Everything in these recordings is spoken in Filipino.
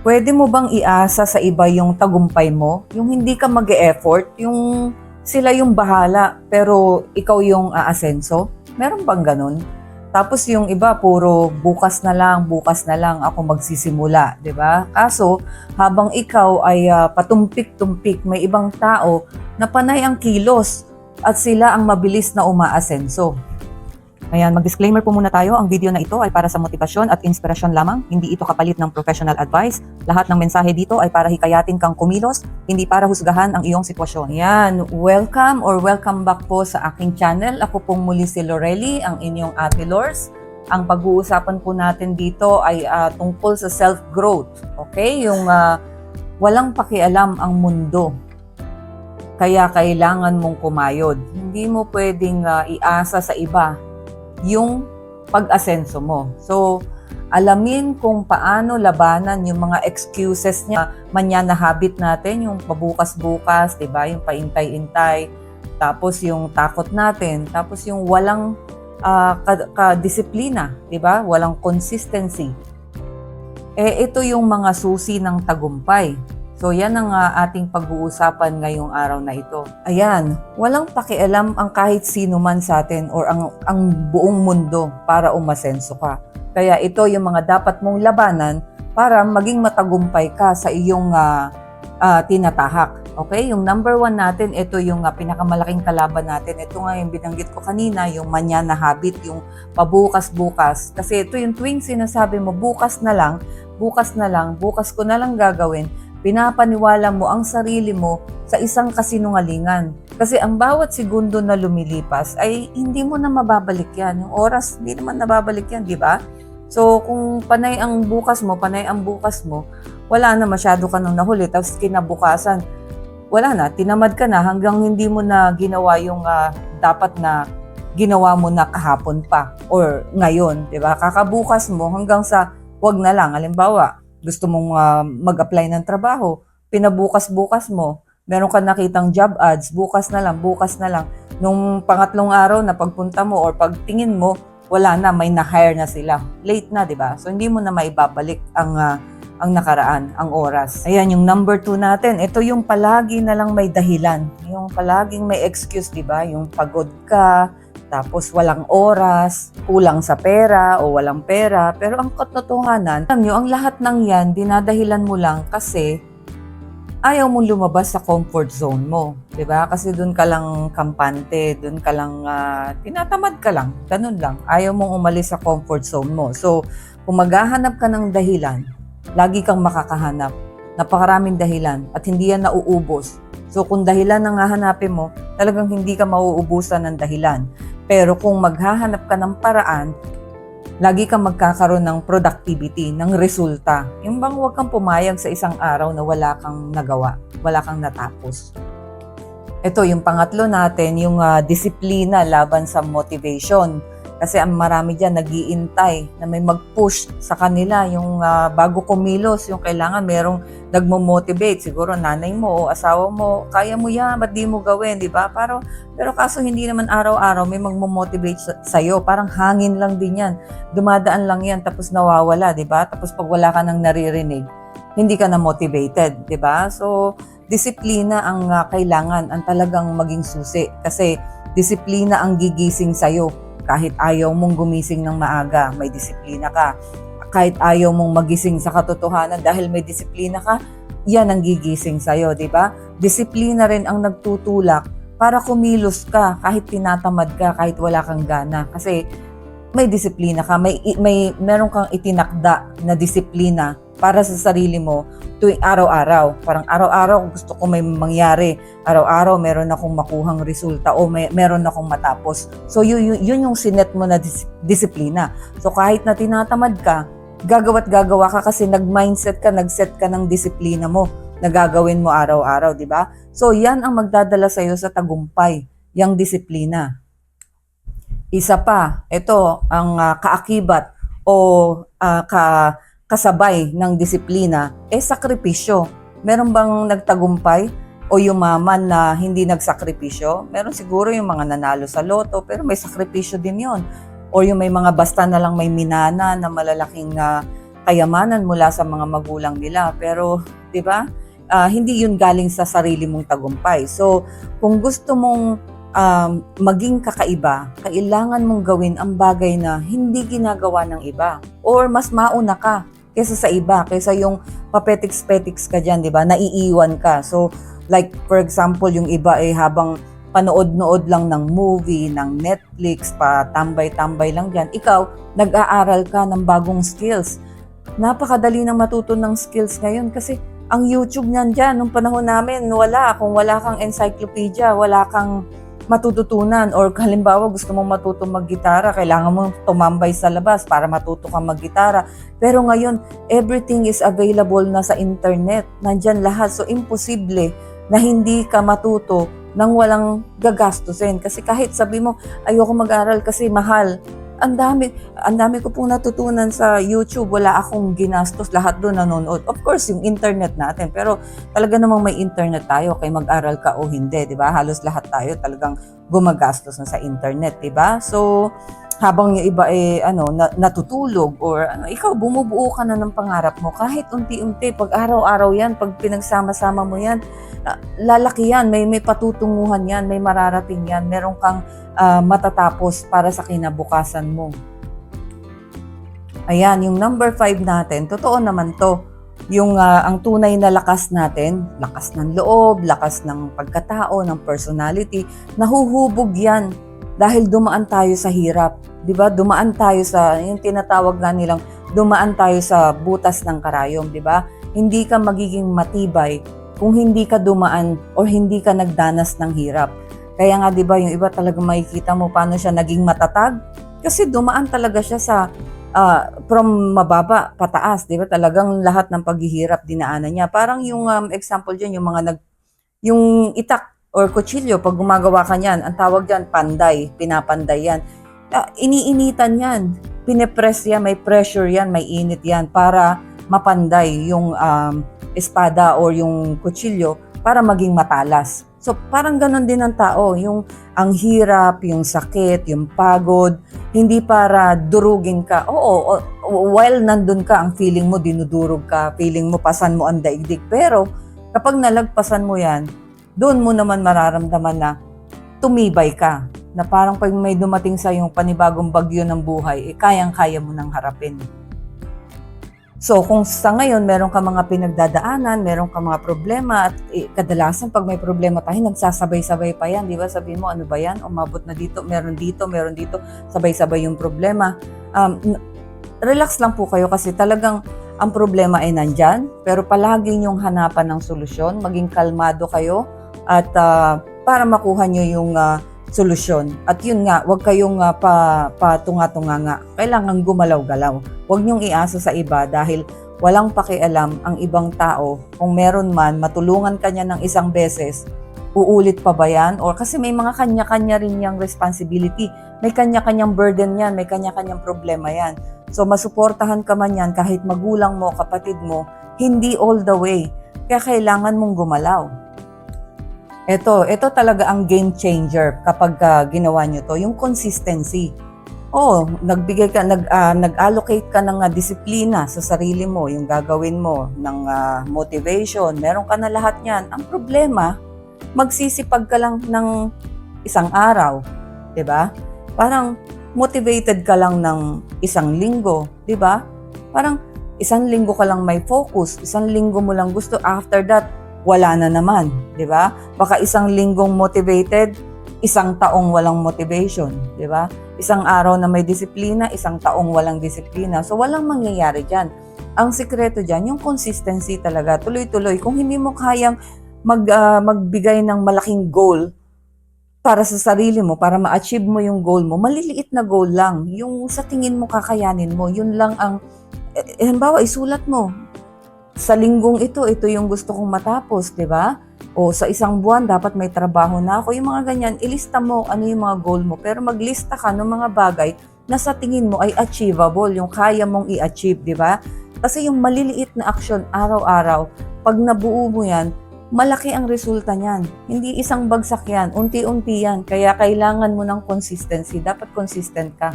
Pwede mo bang iasa sa iba yung tagumpay mo? Yung hindi ka mag effort yung sila yung bahala, pero ikaw yung aasenso? Meron bang ganun? Tapos yung iba, puro bukas na lang, bukas na lang ako magsisimula, di ba? Kaso, habang ikaw ay ah, patumpik-tumpik, may ibang tao na panay ang kilos at sila ang mabilis na umaasenso. Ayan, mag-disclaimer po muna tayo. Ang video na ito ay para sa motibasyon at inspirasyon lamang. Hindi ito kapalit ng professional advice. Lahat ng mensahe dito ay para hikayatin kang kumilos, hindi para husgahan ang iyong sitwasyon. Ayan, welcome or welcome back po sa aking channel. Ako pong muli si Lorelli, ang inyong Ate Lors. Ang pag-uusapan po natin dito ay ah, tungkol sa self-growth. Okay? Yung ah, walang pakialam ang mundo kaya kailangan mong kumayod. Hindi mo pwedeng ah, iasa sa iba yung pag-asenso mo. So, alamin kung paano labanan yung mga excuses niya, manya na habit natin, yung pabukas-bukas, 'di ba? Yung paintay-intay, tapos yung takot natin, tapos yung walang ka- ka-disiplina, 'di ba? Walang consistency. Eh ito yung mga susi ng tagumpay. So yan ang ah, ating pag-uusapan ngayong araw na ito. Ayan, walang pakialam ang kahit sino man sa atin or ang, ang buong mundo para umasenso ka. Kaya ito yung mga dapat mong labanan para maging matagumpay ka sa iyong ah, ah, tinatahak. Okay? Yung number one natin, ito yung ah, pinakamalaking kalaban natin. Ito nga yung binanggit ko kanina, yung manya na habit, yung pabukas-bukas. Kasi ito yung tuwing sinasabi mo, bukas na lang, bukas na lang, bukas ko na lang gagawin, pinapaniwala mo ang sarili mo sa isang kasinungalingan. Kasi ang bawat segundo na lumilipas ay hindi mo na mababalik yan. Yung oras, hindi naman nababalik yan, di ba? So, kung panay ang bukas mo, panay ang bukas mo, wala na masyado ka nang nahuli. Tapos kinabukasan, wala na, tinamad ka na hanggang hindi mo na ginawa yung ah, dapat na ginawa mo na kahapon pa or ngayon, 'di ba? Kakabukas mo hanggang sa wag na lang. Halimbawa, gusto mong ah, mag-apply ng trabaho, pinabukas-bukas mo, meron ka nakitang job ads, bukas na lang, bukas na lang. Nung pangatlong araw na pagpunta mo or pagtingin mo, wala na, may na-hire na sila. Late na, 'di ba? So hindi mo na maibabalik ang ah, ang nakaraan, ang oras. Ayan, yung number two natin, ito yung palagi na lang may dahilan. Yung palaging may excuse, di ba? Yung pagod ka, tapos walang oras, kulang sa pera o walang pera. Pero ang katotohanan, alam nyo, ang lahat ng yan, dinadahilan mo lang kasi ayaw mong lumabas sa comfort zone mo. ba? Kasi doon ka lang kampante, doon ka lang, ah, tinatamad ka lang. Ganun lang. Ayaw mong umalis sa comfort zone mo. So, kung maghahanap ka ng dahilan, lagi kang makakahanap. Napakaraming dahilan at hindi yan nauubos. So kung dahilan ang hahanapin mo, talagang hindi ka mauubusan ng dahilan. Pero kung maghahanap ka ng paraan, lagi kang magkakaroon ng productivity, ng resulta. Yung bang huwag kang pumayag sa isang araw na wala kang nagawa, wala kang natapos. Ito, yung pangatlo natin, yung ah, disiplina laban sa motivation. Kasi ang marami dyan nagiintay na may mag-push sa kanila yung ah, bago kumilos, yung kailangan merong nagmo-motivate. Siguro nanay mo o asawa mo, kaya mo yan, ba't di mo gawin, di ba? Pero, pero kaso hindi naman araw-araw may magmo-motivate sa- sa'yo. Parang hangin lang din yan. Dumadaan lang yan tapos nawawala, di ba? Tapos pag wala ka nang naririnig, hindi ka na motivated, di ba? So, disiplina ang ah, kailangan, ang talagang maging susi. Kasi disiplina ang gigising sa'yo. Kahit ayaw mong gumising ng maaga, may disiplina ka. Kahit ayaw mong magising sa katotohanan dahil may disiplina ka, yan ang gigising sa'yo, di ba? Disiplina rin ang nagtutulak para kumilos ka kahit tinatamad ka, kahit wala kang gana. Kasi may disiplina ka, may, may meron kang itinakda na disiplina para sa sarili mo tuwing araw-araw. Parang araw-araw gusto ko may mangyari. Araw-araw meron akong makuhang resulta o may, meron akong matapos. So yun, yun, yun yung sinet mo na dis- disiplina. So kahit na tinatamad ka, gagawa't gagawa ka kasi nag-mindset ka, nag-set ka ng disiplina mo na gagawin mo araw-araw, di ba? So yan ang magdadala sa iyo sa tagumpay, yung disiplina. Isa pa, ito ang ah, kaakibat o ah, ka kasabay ng disiplina eh sakripisyo. Meron bang nagtagumpay o yumaman na hindi nagsakripisyo? Meron siguro yung mga nanalo sa loto pero may sakripisyo din yon. Or yung may mga basta na lang may minana na malalaking ah, kayamanan mula sa mga magulang nila. Pero, di ba? Ah, hindi yun galing sa sarili mong tagumpay. So, kung gusto mong um, maging kakaiba, kailangan mong gawin ang bagay na hindi ginagawa ng iba. Or mas mauna ka kaysa sa iba, kaysa yung papetiks-petiks ka dyan, di ba? Naiiwan ka. So, like for example, yung iba ay habang panood-nood lang ng movie, ng Netflix, pa tambay-tambay lang dyan. Ikaw, nag-aaral ka ng bagong skills. Napakadali nang matuto ng skills ngayon kasi ang YouTube niyan dyan, nung panahon namin, wala. Kung wala kang encyclopedia, wala kang matututunan or halimbawa gusto mong matuto maggitara, kailangan mo tumambay sa labas para matuto kang maggitara. Pero ngayon, everything is available na sa internet. Nandyan lahat. So, imposible na hindi ka matuto nang walang gagastusin. Kasi kahit sabi mo, ayoko mag-aral kasi mahal. Ang dami, ang dami ko pong natutunan sa YouTube. Wala akong ginastos. Lahat doon nanonood. Of course, yung internet natin. Pero talaga namang may internet tayo. Kaya mag-aral ka o hindi, di ba? Halos lahat tayo talagang gumagastos na sa internet, di ba? So, habang yung iba eh ano na, natutulog or ano ikaw bumubuo ka na ng pangarap mo. Kahit unti-unti pag araw-araw yan pag pinagsama-sama mo yan ah, lalaki yan may may patutunguhan yan may mararating yan. Meron kang ah, matatapos para sa kinabukasan mo. Ayan yung number 5 natin totoo naman to. Yung ah, ang tunay na lakas natin lakas ng loob lakas ng pagkatao ng personality nahuhubog yan dahil dumaan tayo sa hirap 'di ba? Dumaan tayo sa yung tinatawag nga nilang dumaan tayo sa butas ng karayom, 'di ba? Hindi ka magiging matibay kung hindi ka dumaan or hindi ka nagdanas ng hirap. Kaya nga 'di ba, yung iba talaga makikita mo paano siya naging matatag kasi dumaan talaga siya sa ah, from mababa pataas, 'di ba? Talagang lahat ng paghihirap dinaanan niya. Parang yung um, example diyan yung mga nag yung itak or kutsilyo, pag gumagawa ka niyan, ang tawag diyan panday, pinapanday yan. Iniinitan yan, pinepress yan, may pressure yan, may init yan para mapanday yung um, espada or yung kutsilyo para maging matalas. So parang ganon din ang tao, yung ang hirap, yung sakit, yung pagod, hindi para durugin ka. Oo, while nandun ka, ang feeling mo dinudurog ka, feeling mo pasan mo ang daigdig. Pero kapag nalagpasan mo yan, doon mo naman mararamdaman na tumibay ka. Na parang pag may dumating sa yung panibagong bagyo ng buhay, eh, kayang-kaya mo nang harapin. So, kung sa ngayon meron ka mga pinagdadaanan, meron ka mga problema, at eh, kadalasan pag may problema tayo, nagsasabay-sabay pa yan, di ba? Sabihin mo, ano ba yan? Umabot na dito, meron dito, meron dito, sabay-sabay yung problema. Um, relax lang po kayo kasi talagang ang problema ay nandyan, pero palagi yung hanapan ng solusyon, maging kalmado kayo, at ah, para makuha nyo yung ah, solusyon. At yun nga, huwag kayong uh, pa, patunga-tunga nga. Kailangan gumalaw-galaw. Huwag nyong iasa sa iba dahil walang pakialam ang ibang tao. Kung meron man, matulungan kanya ng isang beses, uulit pa ba yan? Or kasi may mga kanya-kanya rin niyang responsibility. May kanya-kanyang burden yan, may kanya-kanyang problema yan. So masuportahan ka man yan kahit magulang mo, kapatid mo, hindi all the way. Kaya kailangan mong gumalaw. Ito, ito talaga ang game changer kapag ah, ginawa nyo to, yung consistency. Oh, nagbigay ka, nag, ah, nag-allocate ka ng ah, disiplina sa sarili mo, yung gagawin mo, ng ah, motivation, meron ka na lahat niyan. Ang problema, magsisipag ka lang ng isang araw, 'di ba? Parang motivated ka lang ng isang linggo, 'di ba? Parang isang linggo ka lang may focus, isang linggo mo lang gusto, after that, wala na naman, 'di ba? Baka isang linggong motivated, isang taong walang motivation, 'di ba? Isang araw na may disiplina, isang taong walang disiplina. So walang mangyayari diyan. Ang sikreto diyan, yung consistency talaga, tuloy-tuloy. Kung hindi mo kayang mag ah, magbigay ng malaking goal para sa sarili mo, para ma-achieve mo yung goal mo, maliliit na goal lang. Yung sa tingin mo kakayanin mo, yun lang ang eh, eh, halimbawa, isulat mo, sa linggong ito, ito yung gusto kong matapos, di ba? O sa isang buwan, dapat may trabaho na ako. Yung mga ganyan, ilista mo ano yung mga goal mo. Pero maglista ka ng mga bagay na sa tingin mo ay achievable, yung kaya mong i-achieve, di ba? Kasi yung maliliit na action araw-araw, pag nabuo mo yan, malaki ang resulta niyan. Hindi isang bagsak yan, unti-unti yan. Kaya kailangan mo ng consistency. Dapat consistent ka.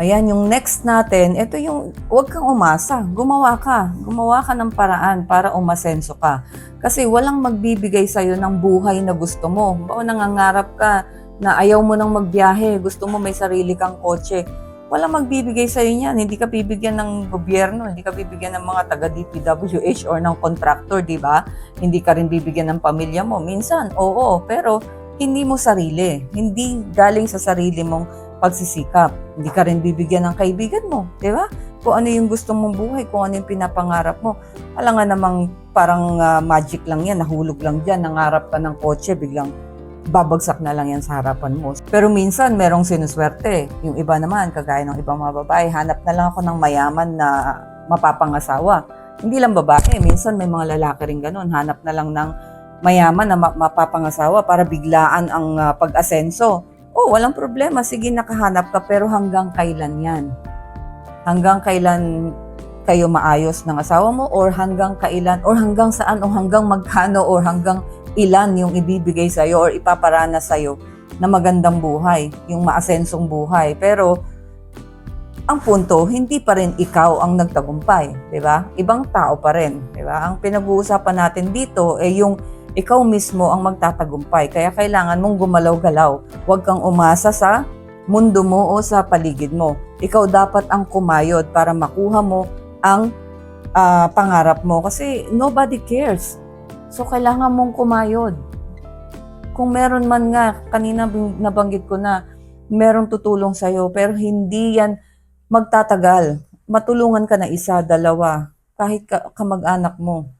Ayan, yung next natin, ito yung, huwag kang umasa. Gumawa ka. Gumawa ka ng paraan para umasenso ka. Kasi walang magbibigay sa'yo ng buhay na gusto mo. Baka nangangarap ka na ayaw mo nang magbiyahe, gusto mo may sarili kang kotse. Walang magbibigay sa'yo niyan. Hindi ka bibigyan ng gobyerno, hindi ka bibigyan ng mga taga DPWH or ng contractor, di ba? Hindi ka rin bibigyan ng pamilya mo. Minsan, oo, pero hindi mo sarili. Hindi galing sa sarili mong pagsisikap. Hindi ka rin bibigyan ng kaibigan mo, di ba? Kung ano yung gusto mong buhay, kung ano yung pinapangarap mo. Alam nga namang parang ah, magic lang yan, nahulog lang dyan, nangarap ka ng kotse, biglang babagsak na lang yan sa harapan mo. Pero minsan, merong sinuswerte. Yung iba naman, kagaya ng ibang mga babae, hanap na lang ako ng mayaman na mapapangasawa. Hindi lang babae, minsan may mga lalaki rin ganun. Hanap na lang ng mayaman na ma- mapapangasawa para biglaan ang ah, pag-asenso. Oh, walang problema. Sige, nakahanap ka. Pero hanggang kailan yan? Hanggang kailan kayo maayos ng asawa mo? Or hanggang kailan? Or hanggang saan? O hanggang magkano? Or hanggang ilan yung ibibigay sa'yo or ipaparana sa'yo na magandang buhay, yung maasensong buhay. Pero, ang punto, hindi pa rin ikaw ang nagtagumpay, di ba? Ibang tao pa rin, di ba? Ang pinag-uusapan natin dito ay yung ikaw mismo ang magtatagumpay. Kaya kailangan mong gumalaw-galaw. Huwag kang umasa sa mundo mo o sa paligid mo. Ikaw dapat ang kumayod para makuha mo ang ah, pangarap mo. Kasi nobody cares. So, kailangan mong kumayod. Kung meron man nga, kanina nabanggit ko na, merong tutulong sa'yo, pero hindi yan magtatagal. Matulungan ka na isa, dalawa, kahit ka, kamag-anak mo.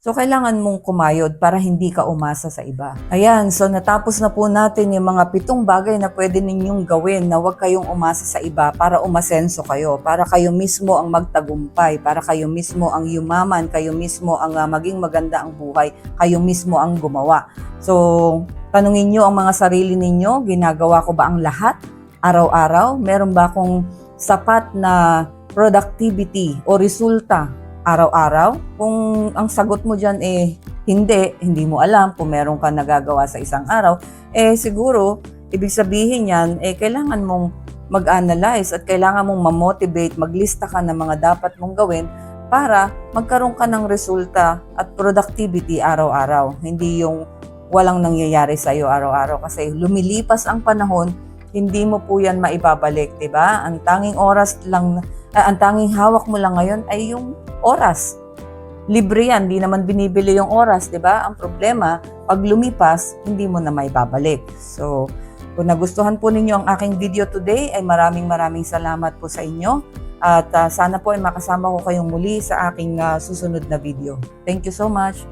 So, kailangan mong kumayod para hindi ka umasa sa iba. Ayan, so natapos na po natin yung mga pitong bagay na pwede ninyong gawin na huwag kayong umasa sa iba para umasenso kayo, para kayo mismo ang magtagumpay, para kayo mismo ang yumaman, kayo mismo ang ah, maging maganda ang buhay, kayo mismo ang gumawa. So, tanungin nyo ang mga sarili ninyo, ginagawa ko ba ang lahat? Araw-araw? Meron ba akong sapat na productivity o resulta araw-araw? Kung ang sagot mo dyan eh hindi, hindi mo alam kung meron ka nagagawa sa isang araw, eh siguro, ibig sabihin yan, eh kailangan mong mag-analyze at kailangan mong ma-motivate, maglista ka ng mga dapat mong gawin para magkaroon ka ng resulta at productivity araw-araw. Hindi yung walang nangyayari sa iyo araw-araw kasi lumilipas ang panahon, hindi mo po yan maibabalik, 'di ba? Ang tanging oras lang ah, ang tanging hawak mo lang ngayon ay yung oras. Libre yan, hindi naman binibili yung oras, 'di ba? Ang problema, pag lumipas, hindi mo na maibabalik. So, kung nagustuhan po ninyo ang aking video today, ay maraming maraming salamat po sa inyo. At ah, sana po ay makasama ko kayong muli sa aking ah, susunod na video. Thank you so much.